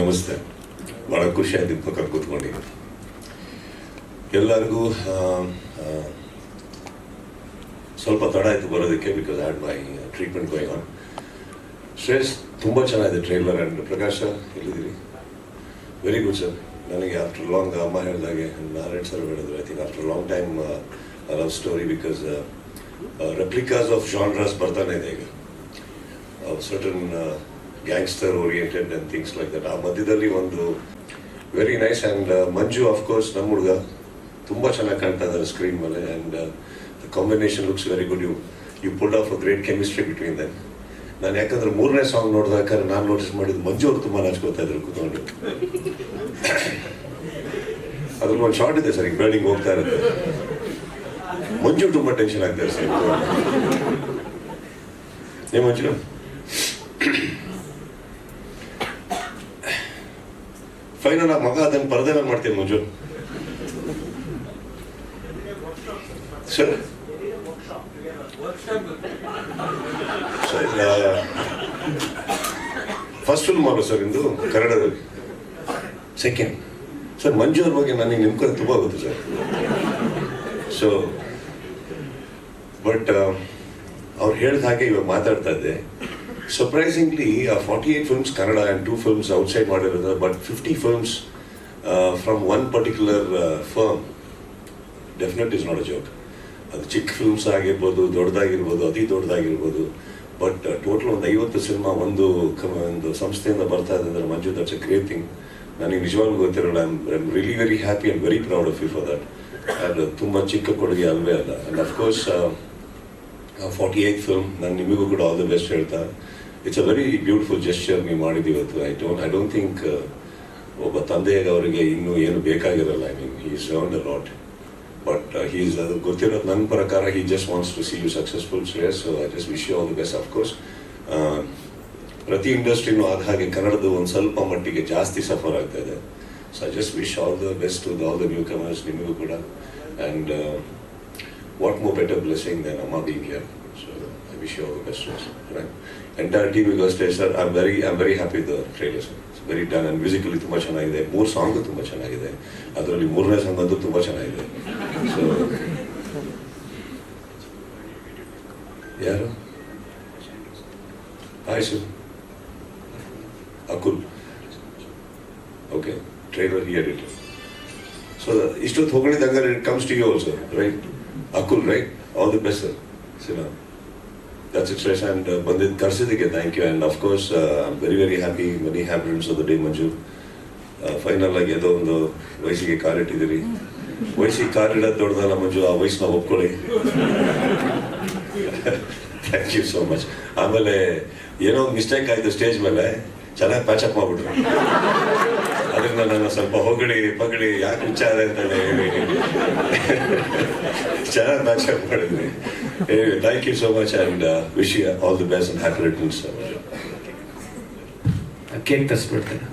ನಮಸ್ತೆ. ಭಾಳ ಖುಷಿ ಆಯ್ತು ಪಕ್ಕ ಎಲ್ಲರಿಗೂ ಸ್ವಲ್ಪ ತಡ ಆಯಿತು ಬರೋದಕ್ಕೆ because and my treatment going on Shreyas ತುಂಬ ಚೆನ್ನಾಗಿದೆ ಟ್ರೈಲರ್ ಆ್ಯಂಡ್ ಪ್ರಕಾಶ, ಎಲ್ಲಿದ್ದೀರಿ? ವೆರಿ ಗುಡ್ ಸರ್ ನನಗೆ ಆಫ್ಟರ್ ಲಾಂಗ್ ಅಮ್ಮ ಹೇಳಿದಾಗೆ ನಾರಾಯಣ್ ಸರ್ ಹೇಳಿದ್ರು I think after long time love story because replicas of genres ಬರ್ತಾನೆ ಇದೆ ಈಗ. Certain gangster oriented and things like that ಆ ಮಧ್ಯದಲ್ಲಿ ಒಂದು very nice and Manju of course ನಮ್ಮ ಹುಡುಗ. ತುಂಬ ಚೆನ್ನಾಗಿ ಕಾಣ್ತಾ ಇದ್ದಾರೆ ಸ್ಕ್ರೀನ್ ಮೇಲೆ and the combination looks very good you you pulled off a great chemistry between then ನಾನು ಯಾಕಂದ್ರೆ ಮೂರನೇ ಸಾಂಗ್ ನೋಡಿದಾಗ ನಾನು ನೋಟಿಸ್ ಮಾಡಿದ್ದು ಮಂಜು ಅವ್ರು ತುಂಬ ನಾಚ್ಕೋತಾ ಇದ್ರು ಕೂತ್ಕೊಂಡು. ಅದ್ರಲ್ಲಿ ಒಂದು ಶಾರ್ಟ್ ಇದೆ ಸರ್, ಈಗ ಬಿಲ್ಡಿಂಗ್ ಹೋಗ್ತಾ ಇರುತ್ತೆ. ಮಂಜು ತುಂಬ ಟೆನ್ಷನ್ ಆಗ್ತಾರೆ ಸರ್. ಏ ಮಂಜು ಫೈನಲ್ ಆಗಿ ಮಗ ಅದನ್ನು ಪರದೆಲ್ಲ ಮಾಡ್ತೀನಿ ಮಂಜು. ಸರ್. ಫಸ್ಟ್ ಫಿಲ್ಮ್ ಮಾಡು ಸರ್ ಇಂದು ಕನ್ನಡದಲ್ಲಿ. ಸೆಕೆಂಡ್ ಸರ್, ಮಂಜು ಅವ್ರ ಬಗ್ಗೆ ನನಗೆ ನಿಮ್ಕೊಂಡು ತುಂಬ ಗೊತ್ತು ಸರ್. ಸೊ ಬಟ್ ಅವ್ರು ಹೇಳಿದ ಹಾಗೆ ಇವಾಗ ಮಾತಾಡ್ತಾ ಇದ್ದೆ. Surprisingly forty eight films Kannada and two films outside ಮಾಡಿರೋದು but fifty films from one particular firm definite is not a joke ಅದು ಚಿಕ್ಕ ಫಿಲ್ಮ್ಸ್ ಆಗಿರ್ಬೋದು, ದೊಡ್ಡದಾಗಿರ್ಬೋದು, ಅತಿ ದೊಡ್ಡದಾಗಿರ್ಬೋದು ಬಟ್ ಟೋಟಲ್ ಒಂದು ಐವತ್ತು ಸಿನಿಮಾ ಒಂದು ಒಂದು ಸಂಸ್ಥೆಯಿಂದ ಬರ್ತಾ ಇದೆ ಅಂದರೆ Manju that's a great thing ನನಗೆ ನಿಜವಾಗ್ಲೂ ಗೊತ್ತಿರೋಲ್ಲ I am really very happy and very proud of you for that ಅದು ತುಂಬ ಚಿಕ್ಕ ಕೊಡುಗೆ ಅಲ್ವೇ ಅಲ್ಲ. And of course forty eight film ನಾನು ನಿಮಗೂ ಕೂಡ ಆಲ್ ದ ಬೆಸ್ಟ್ ಹೇಳ್ತಾ. It's a very beautiful gesture ನೀವು ಮಾಡಿದ್ದೀವಿ ಇವತ್ತು. I don't I don't think ಒಬ್ಬ ತಂದೆಯಾಗಿ ಅವರಿಗೆ ಇನ್ನೂ ಏನು ಬೇಕಾಗಿರಲ್ಲ. I mean is earn a lot but he's ಅದು ಗೊತ್ತಿರೋದು ನನ್ನ ಪ್ರಕಾರ he just wants to see you successful Shreyas I just wish you all the best of course ಪ್ರತಿ ಇಂಡಸ್ಟ್ರಿನೂ ಆದ ಹಾಗೆ ಕನ್ನಡದ ಒಂದು ಸ್ವಲ್ಪ ಮಟ್ಟಿಗೆ ಜಾಸ್ತಿ ಸಫರ್ ಆಗ್ತಾ ಇದೆ. So I just wish all the best to all the newcomers ನಿಮಗೂ ಕೂಡ. And what more better blessing then ಅಮ್ಮ being here so I wish you all the best entire ಟೀಮಿಗೂ ಅಷ್ಟೇ sir I am very I am very happy the trailer sir very done and musically ತುಂಬ ಚೆನ್ನಾಗಿದೆ. ಮೂರು song ತುಂಬ ಚೆನ್ನಾಗಿದೆ. ಅದರಲ್ಲಿ ಮೂರನೇ song ಅಂತೂ ತುಂಬ ಚೆನ್ನಾಗಿದೆ. ಸೊ ಯಾರು? Hi sir. Akul. Okay trailer here it so ಇಷ್ಟೊತ್ತು ಹೋಗಳಿದ್ದಾಗ it comes to you also right Akul right all the best sir Sina that's it fresh and ಬಂದಿದ್ದು ಕರ್ಸಿದ್ದಕ್ಕೆ thank you and of course very very happy many happiness of the day Manju final ಆಗಿ ಯಾವುದೋ ಒಂದು ವಯಸ್ಸಿಗೆ ಕಾಲಿಟ್ಟಿದ್ದೀರಿ ವಯಸ್ಸಿಗೆ ಕಾಲಿಡೋದು ದೊಡ್ಡದಲ್ಲ ಮಂಜು ಆ ವಯಸ್ಸನ್ನ ಒಪ್ಕೊಳ್ಳಿ. ಥ್ಯಾಂಕ್ ಯು ಸೋ ಮಚ್ ಆಮೇಲೆ, ಏನೋ ಒಂದು ಮಿಸ್ಟೇಕ್ ಆಯಿತು ಸ್ಟೇಜ್ ಮೇಲೆ. ಚೆನ್ನಾಗಿ ಪ್ಯಾಚಪ್ ಮಾಡ್ಬಿಟ್ರು. ಅದನ್ನ ನಾನು ಸ್ವಲ್ಪ ಹೊಗಳಿ ಪಗಳಿ ಯಾಕೆ ವಿಚಾರ ಅಂತ ಹೇಳಿ. ಚೆನ್ನಾಗಿ ಪ್ಯಾಚಪ್ ಮಾಡಿದ್ರಿ thank you so much and wish you all the best and happy returns cake ತರಿಸ್ಬಿಡ್ತೇನೆ.